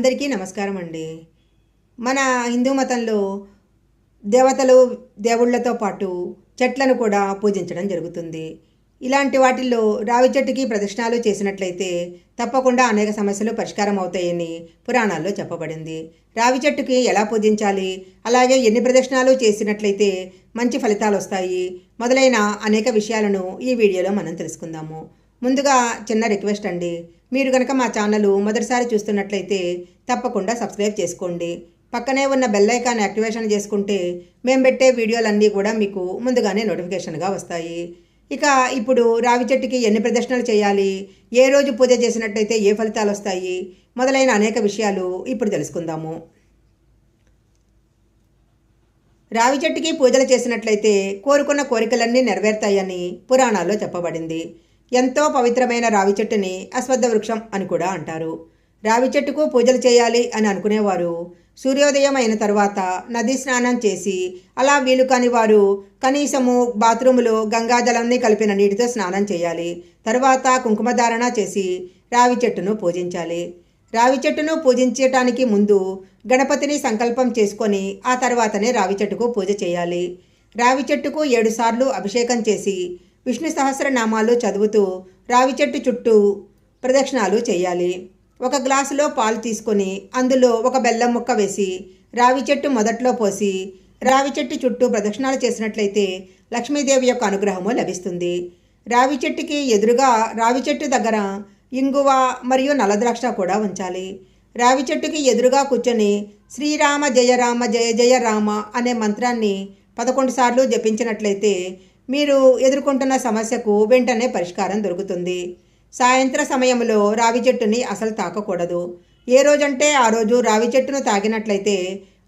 అందరికీ నమస్కారం అండి. మన హిందూ మతంలో దేవతలు దేవుళ్ళతో పాటు చెట్లను కూడా పూజించడం జరుగుతుంది. ఇలాంటి వాటిల్లో రావి చెట్టుకి ప్రదక్షిణాలు చేసినట్లయితే తప్పకుండా అనేక సమస్యలు పరిష్కారం అవుతాయని పురాణాల్లో చెప్పబడింది. రావి చెట్టుకి ఎలా పూజించాలి? అలాగే ఎన్ని ప్రదక్షిణాలు చేసినట్లయితే మంచి ఫలితాలు వస్తాయి? మొదలైన అనేక విషయాలను ఈ వీడియోలో మనం తెలుసుకుందాము. ముందుగా చిన్న రిక్వెస్ట్ అండి. మీరు కనుక మా ఛానల్ మొదటిసారి చూస్తున్నట్లయితే తప్పకుండా సబ్స్క్రైబ్ చేసుకోండి. పక్కనే ఉన్న బెల్ ఐకాన్ యాక్టివేషన్ చేసుకుంటే మేము పెట్టే వీడియోలన్నీ కూడా మీకు ముందుగానే నోటిఫికేషన్గా వస్తాయి. ఇక ఇప్పుడు రావి చెట్టుకి ఎన్ని ప్రదర్శనలు చేయాలి? ఏ రోజు పూజ చేసినట్లయితే ఏ ఫలితాలు వస్తాయి? మొదలైన అనేక విషయాలు ఇప్పుడు తెలుసుకుందాము. రావి చెట్టుకి పూజలు చేసినట్లయితే కోరుకున్న కోరికలన్నీ నెరవేరుతాయని పురాణాల్లో చెప్పబడింది. ఎంతో పవిత్రమైన రావి చెట్టుని అశ్వద్ధ వృక్షం అని కూడా అంటారు. రావి చెట్టుకు పూజలు చేయాలి అని అనుకునేవారు. సూర్యోదయం అయిన తర్వాత నదీ స్నానం చేసి అలా వీలు కాని వారు కనీసము బాత్రూములో గంగాజలంని కలిపిన నీటితో స్నానం చేయాలి. తర్వాత కుంకుమధారణ చేసి రావి చెట్టును పూజించాలి. రావి చెట్టును పూజించటానికి ముందు గణపతిని సంకల్పం చేసుకొని ఆ తర్వాతనే రావి చెట్టుకు పూజ చేయాలి. రావి చెట్టుకు ఏడుసార్లు అభిషేకం చేసి విష్ణు సహస్రనామాలు చదువుతూ రావి చెట్టు చుట్టూ ప్రదక్షిణాలు చేయాలి. ఒక గ్లాసులో పాలు తీసుకొని అందులో ఒక బెల్లం ముక్క వేసి రావి చెట్టు మొదట్లో పోసి రావి చెట్టు చుట్టూ ప్రదక్షిణాలు చేసినట్లయితే లక్ష్మీదేవి యొక్క అనుగ్రహము లభిస్తుంది. రావి చెట్టుకి ఎదురుగా రావి చెట్టు దగ్గర ఇంగువ మరియు నల్లద్రాక్ష కూడా ఉంచాలి. రావి చెట్టుకి ఎదురుగా కూర్చొని శ్రీరామ జయ రామ జయ జయ రామ అనే మంత్రాన్ని పదకొండు సార్లు జపించినట్లయితే మీరు ఎదుర్కొంటున్న సమస్యకు వెంటనే పరిష్కారం దొరుకుతుంది. సాయంత్ర సమయంలో రావి చెట్టుని అసలు తాకకూడదు. ఏ రోజంటే ఆ రోజు రావి చెట్టును తాగినట్లయితే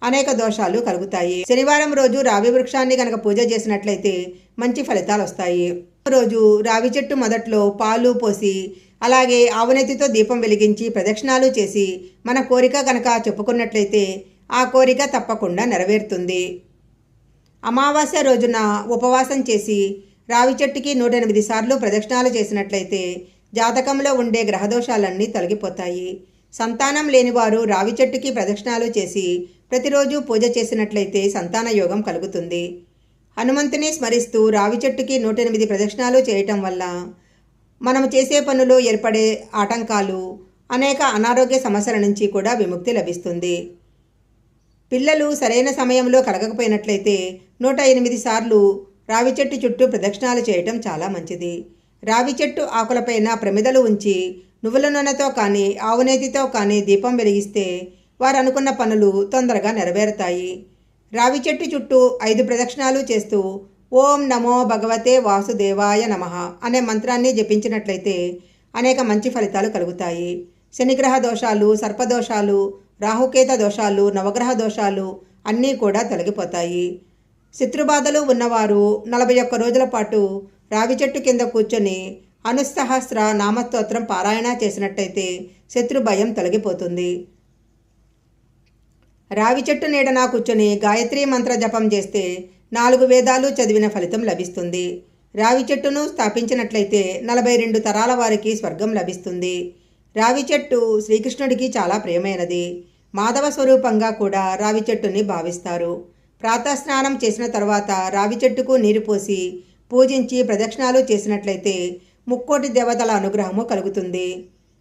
అనేక దోషాలు కలుగుతాయి. శనివారం రోజు రావి వృక్షాన్ని కనుక పూజ చేసినట్లయితే మంచి ఫలితాలు వస్తాయి. రోజు రావి చెట్టు మొదట్లో పాలు పోసి అలాగే ఆవునెత్తితో దీపం వెలిగించి ప్రదక్షిణాలు చేసి మన కోరిక కనుక చెప్పుకున్నట్లయితే ఆ కోరిక తప్పకుండా నెరవేరుతుంది. అమావాస్య రోజున ఉపవాసం చేసి రావి చెట్టుకి నూట ఎనిమిది సార్లు ప్రదక్షిణాలు చేసినట్లయితే జాతకంలో ఉండే గ్రహదోషాలన్నీ తొలగిపోతాయి. సంతానం లేనివారు రావి చెట్టుకి ప్రదక్షిణాలు చేసి ప్రతిరోజు పూజ చేసినట్లయితే సంతాన యోగం కలుగుతుంది. హనుమంతుని స్మరిస్తూ రావి చెట్టుకి నూట ఎనిమిది ప్రదక్షిణాలు చేయటం వల్ల మనం చేసే పనులు ఏర్పడే ఆటంకాలు అనేక అనారోగ్య సమస్యల నుంచి కూడా విముక్తి లభిస్తుంది. పిల్లలు సరైన సమయంలో కలగకపోయినట్లయితే నూట ఎనిమిది సార్లు రావి చెట్టు చుట్టూ ప్రదక్షిణాలు చేయటం చాలా మంచిది. రావి చెట్టు ఆకులపైన ప్రమిదలు ఉంచి నువ్వుల నూనెతో కానీ ఆవునేతితో కానీ దీపం వెలిగిస్తే వారు అనుకున్న పనులు తొందరగా నెరవేరుతాయి. రావి చెట్టు చుట్టూ ఐదు ప్రదక్షిణాలు చేస్తూ ఓం నమో భగవతే వాసుదేవాయ నమ అనే మంత్రాన్ని జపించినట్లయితే అనేక మంచి ఫలితాలు కలుగుతాయి. శనిగ్రహ దోషాలు సర్పదోషాలు రాహుకేత దోషాలు నవగ్రహ దోషాలు అన్నీ కూడా తొలగిపోతాయి. శత్రుబాధలు ఉన్నవారు నలభై ఒక్క రోజుల పాటు రావి చెట్టు కింద కూర్చొని అనుసహస్ర నామస్తోత్రం పారాయణ చేసినట్టయితే శత్రు భయం తొలగిపోతుంది. రావి చెట్టు నీడన కూర్చొని గాయత్రి మంత్ర జపం చేస్తే నాలుగు వేదాలు చదివిన ఫలితం లభిస్తుంది. రావి చెట్టును స్థాపించినట్లయితే నలభై రెండు తరాల వారికి స్వర్గం లభిస్తుంది. రావి చెట్టు శ్రీకృష్ణుడికి చాలా ప్రియమైనది. మాధవ స్వరూపంగా కూడా రావి చెట్టుని భావిస్తారు. ప్రాతస్నానం చేసిన తర్వాత రావి చెట్టుకు నీరు పోసి పూజించి ప్రదక్షిణాలు చేసినట్లయితే ముక్కోటి దేవతల అనుగ్రహము కలుగుతుంది.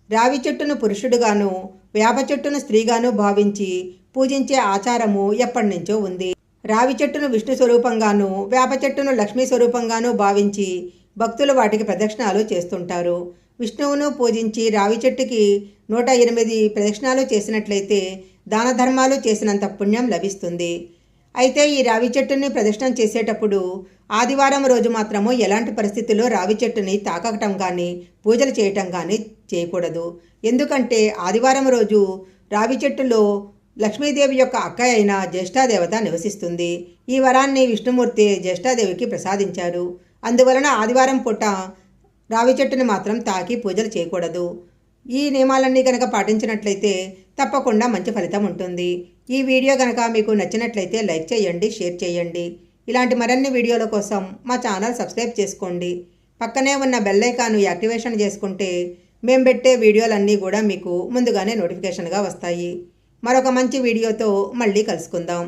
రావి చెట్టును పురుషుడుగాను వేప చెట్టును స్త్రీగాను భావించి పూజించే ఆచారము ఎప్పటి నుంచో ఉంది. రావి చెట్టును విష్ణు స్వరూపంగాను వేప చెట్టును లక్ష్మీ స్వరూపంగాను భావించి భక్తులు వాటికి ప్రదక్షిణాలు చేస్తుంటారు. విష్ణువును పూజించి రావి చెట్టుకి నూట ఎనిమిది ప్రదక్షిణాలు చేసినట్లయితే దాన ధర్మాలు చేసినంత పుణ్యం లభిస్తుంది. అయితే ఈ రావి చెట్టుని ప్రదక్షిణం చేసేటప్పుడు ఆదివారం రోజు మాత్రము ఎలాంటి పరిస్థితుల్లో రావి చెట్టుని తాకటం కానీ పూజలు చేయటం కానీ చేయకూడదు. ఎందుకంటే ఆదివారం రోజు రావి చెట్టులో లక్ష్మీదేవి యొక్క అక్క అయిన జ్యేష్ఠాదేవత నివసిస్తుంది. ఈ వరాన్ని విష్ణుమూర్తి జ్యేష్ఠాదేవికి ప్రసాదించారు. అందువలన ఆదివారం పూట రావి చెట్టుని మాత్రం తాకి పూజలు చేయకూడదు. ఈ నియమాలన్నీ కనుక పాటించినట్లయితే తప్పకుండా మంచి ఫలితం ఉంటుంది. ఈ వీడియో కనుక మీకు నచ్చినట్లయితే లైక్ చేయండి షేర్ చేయండి. ఇలాంటి మరిన్ని వీడియోల కోసం మా ఛానల్ సబ్స్క్రైబ్ చేసుకోండి. పక్కనే ఉన్న బెల్లైకాను యాక్టివేషన్ చేసుకుంటే మేము పెట్టే వీడియోలన్నీ కూడా మీకు ముందుగానే నోటిఫికేషన్గా వస్తాయి. మరొక మంచి వీడియోతో మళ్ళీ కలుసుకుందాం.